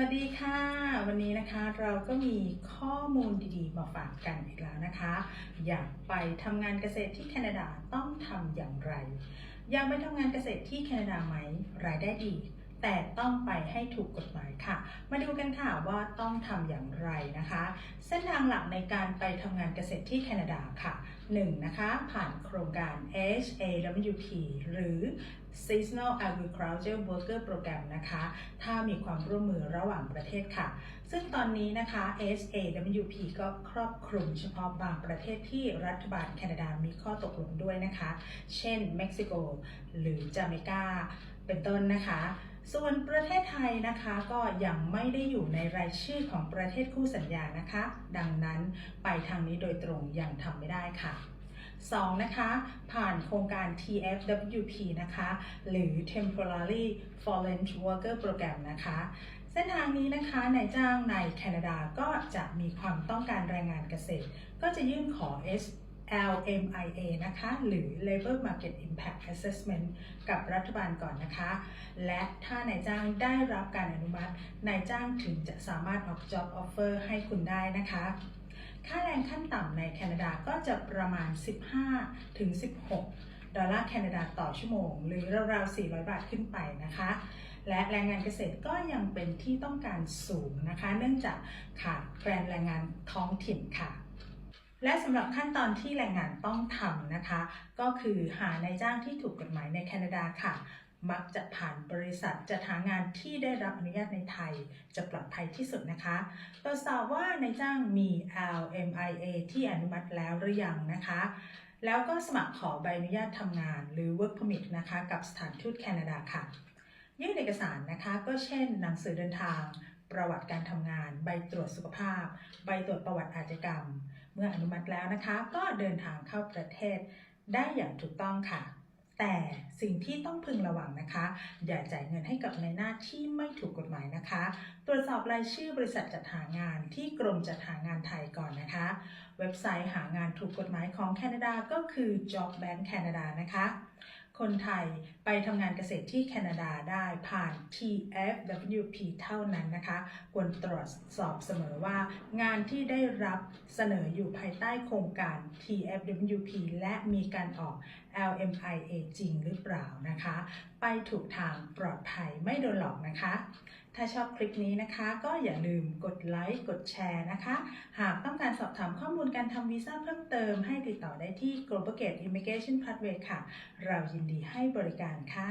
วัสดีค่ะ วันนี้นะคะเราก็มีข้อมูลดีๆ มาฝากกันอีกแล้วนะคะ อยากไปทำงานเกษตรที่แคนาดาต้องทำอย่างไร อยากไปทำงานเกษตรที่แคนาดาไหมรายได้ดี แต่ต้องไปให้ถูกกฎหมายค่ะ มาดูกันค่ะว่าต้องทำอย่างไรนะคะ เส้นทางหลักในการไปทำงานเกษตรที่แคนาดาค่ะ 1. นะคะผ่านโครงการ HAWP หรือ Seasonal Agriculture Worker Program นะคะ ถ้ามีความร่วมมือระหว่างประเทศค่ะ ซึ่งตอนนี้นะคะ SAWP ก็ครอบคลุมเฉพาะบางประเทศที่รัฐบาลแคนาดามีข้อตกลงด้วยนะคะ เช่น เม็กซิโก หรือจาเมกา เป็นต้นนะคะส่วนประเทศไทยนะคะก็ยังไม่ได้อยู่ในรายชื่อของประเทศคู่สัญญานะคะ ดังนั้นไปทางนี้โดยตรงยังทำไม่ได้ค่ะ 2. นะคะผ่านโครงการ TFWP นะคะหรือ Temporary Foreign Worker Program นะคะเส้นทางนี้นะคะนายจ้างในแคนาดาก็จะมีความต้องการแรงงานเกษตร ก็จะยื่นขอ LMIA นะคะ หรือ Labor Market Impact Assessment กับรัฐบาลก่อนนะคะ และถ้านายจ้างได้รับการอนุมัติ นายจ้างถึงจะสามารถออก Job Offer ให้คุณได้นะคะ ค่าแรงขั้นต่ำในแคนาดาก็จะประมาณ 15 ถึง 16 ดอลลาร์แคนาดาต่อชั่วโมง หรือราวๆ 400 บาทขึ้นไปนะคะ และแรงงานเกษตรก็ยังเป็นที่ต้องการสูงนะคะ เนื่องจากขาดแคลนแรงงานท้องถิ่นค่ะและสำหรับขั้นตอนที่แรงงานต้องทำนะคะ ก็คือหานายจ้างที่ถูกกฎหมายในแคนาดาค่ะ มักจะผ่านบริษัทจัดหางานที่ได้รับอนุญาตในไทย จะปลอดภัยที่สุดนะคะตรวจสอบว่านายจ้างมี LMIA ที่อนุมัติแล้วหรือยังนะคะ แล้วก็สมัครขอใบอนุญาตทำงานหรือ Work Permit นะคะกับสถานทูตแคนาดาค่ะ ยื่นเอกสารนะคะก็เช่น หนังสือเดินทาง ประวัติการทำงาน ใบตรวจสุขภาพ ใบตรวจประวัติอาชญากรรม เมื่ออนุมัติแล้วนะคะ ก็เดินทางเข้าประเทศได้อย่างถูกต้องค่ะ แต่สิ่งที่ต้องพึงระวังนะคะ อย่าจ่ายเงินให้กับนายหน้าที่ไม่ถูกกฎหมายนะคะ ตรวจสอบรายชื่อบริษัทจัดหางานที่กรมจัดหางานไทยก่อนนะคะ เว็บไซต์หางานถูกกฎหมายของแคนาดาก็คือ Job Bank Canada นะคะ คนไทยไปทำงานเกษตรที่แคนาดาได้ผ่าน TFWP เท่านั้นนะคะ ควรตรวจสอบเสมอว่า งานที่ได้รับเสนออยู่ภายใต้โครงการ TFWP และมีการออก LMIA จริงหรือเปล่านะคะ ไปถูกทางปลอดภัยไม่โดนหลอกนะคะ ถ้าชอบคลิปนี้นะคะ ก็อย่าลืมกดไลค์กดแชร์นะคะ หากต้องการสอบถามข้อมูลการทำวีซ่าเพิ่มเติมให้ติดต่อได้ที่ Global Gate Immigration Pathway ค่ะ เรายินดีให้บริการค่ะ